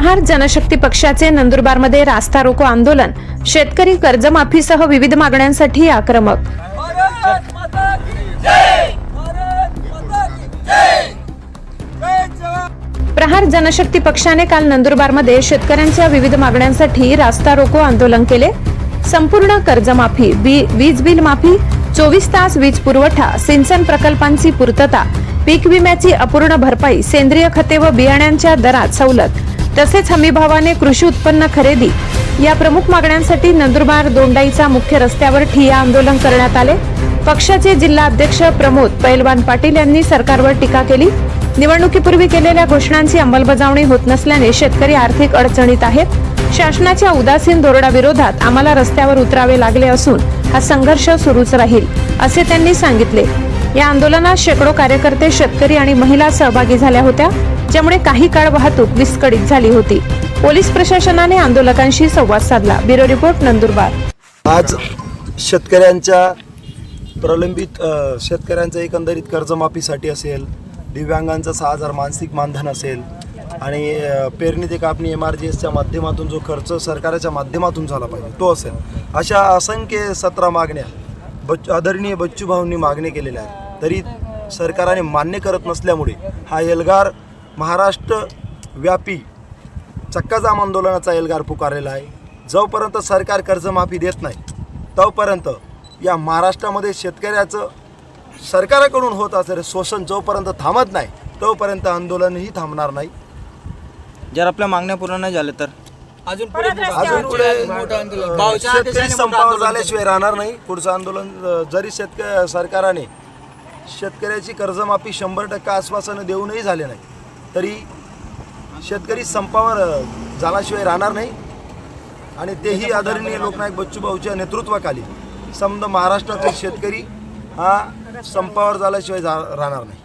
प्रहार जनशक्ती पक्षाचे नंदुरबारमध्ये रास्ता रोको आंदोलन. शेतकरी कर्जमाफीसह विविध मागण्यांसाठी आक्रमक. प्रहार जनशक्ती पक्षाने काल नंदुरबारमध्ये शेतकऱ्यांच्या विविध मागण्यांसाठी रास्ता रोको आंदोलन केले. संपूर्ण कर्जमाफी वीज बिल माफी चोवीस तास वीज पुरवठा सिंचन प्रकल्पांची पूर्तता पीक विम्याची अपूर्ण भरपाई सेंद्रिय खते व बियाण्यांच्या दरात सवलत. तसेच हमीभावाने कृषी उत्पन्न खरेदी या प्रमुख मागण्यांसाठी नंदुरबार दोंडाईचा मुख्य रस्त्यावर ठिय्या आंदोलन करण्यात आले. पक्षाचे जिल्हा अध्यक्ष प्रमोद पैलवान पाटील यांनी सरकारवर टीका केली. निवडणुकीपूर्वी केलेल्या घोषणांची अंमलबजावणी होत नसल्याने शेतकरी आर्थिक अडचणीत आहेत. शासनाच्या उदासीन धोरणाविरोधात आम्हाला रस्त्यावर उतरावे लागले असून हा संघर्ष सुरूच राहील असे त्यांनी सांगितले. या आंदोलनात शेकडो कार्यकर्ते शेतकरी आणि महिला सहभागी झाल्या होत्या ज्यामुळे काही काळ वाहतूक विस्कळीत झाली होती. पोलीस प्रशासनाने आंदोलकांशी संवाद साधला. Bureau report Nandurbar. आज शेतकऱ्यांच्या प्रलंबित शेतकऱ्यांचा शेतकऱ्यांचं एकंदरीत कर्जमाफीसाठी असेल दिव्यांगांचं सहा हजार मानसिक मानधन असेल आणि पेरणी ते कापणी एम आर जी एसच्या माध्यमातून जो खर्च सरकारच्या माध्यमातून झाला पाहिजे तो असेल. अशा असंख्य सतरा मागण्या बच आदरणीय बच्चूभाऊंनी मागणी केलेल्या आहेत तरी सरकाराने मान्य करत नसल्यामुळे हा एल्गार महाराष्ट्र व्यापी चक्काजाम आंदोलनाचा एल्गार पुकारलेला आहे. जोपर्यंत सरकार कर्जमाफी देत नाही तोपर्यंत या महाराष्ट्रामध्ये शेतकऱ्याचं सरकारकडून होत असेल शोषण जोपर्यंत थांबत नाही तोपर्यंत आंदोलनही थांबणार नाही. जर आपल्या मागण्या पूर्ण नाही झाल्या तर? अजून पुढे अजून पुढे अं, शेतकरी संपावर झाल्याशिवाय राहणार नाही. पुढचं आंदोलन अं, जरी शेतक सरकारने शेतकऱ्याची कर्जमाफी शंभर टक्के आश्वासनं देऊनही झाले नाही तरी शेतकरी संपावर अं, झाल्याशिवाय राहणार नाही. आणि तेही आदरणीय लोकनायक बच्चूभाऊच्या नेतृत्वाखाली समजा महाराष्ट्रातील शेतकरी हा संपावर झाल्याशिवाय जा राहणार नाही.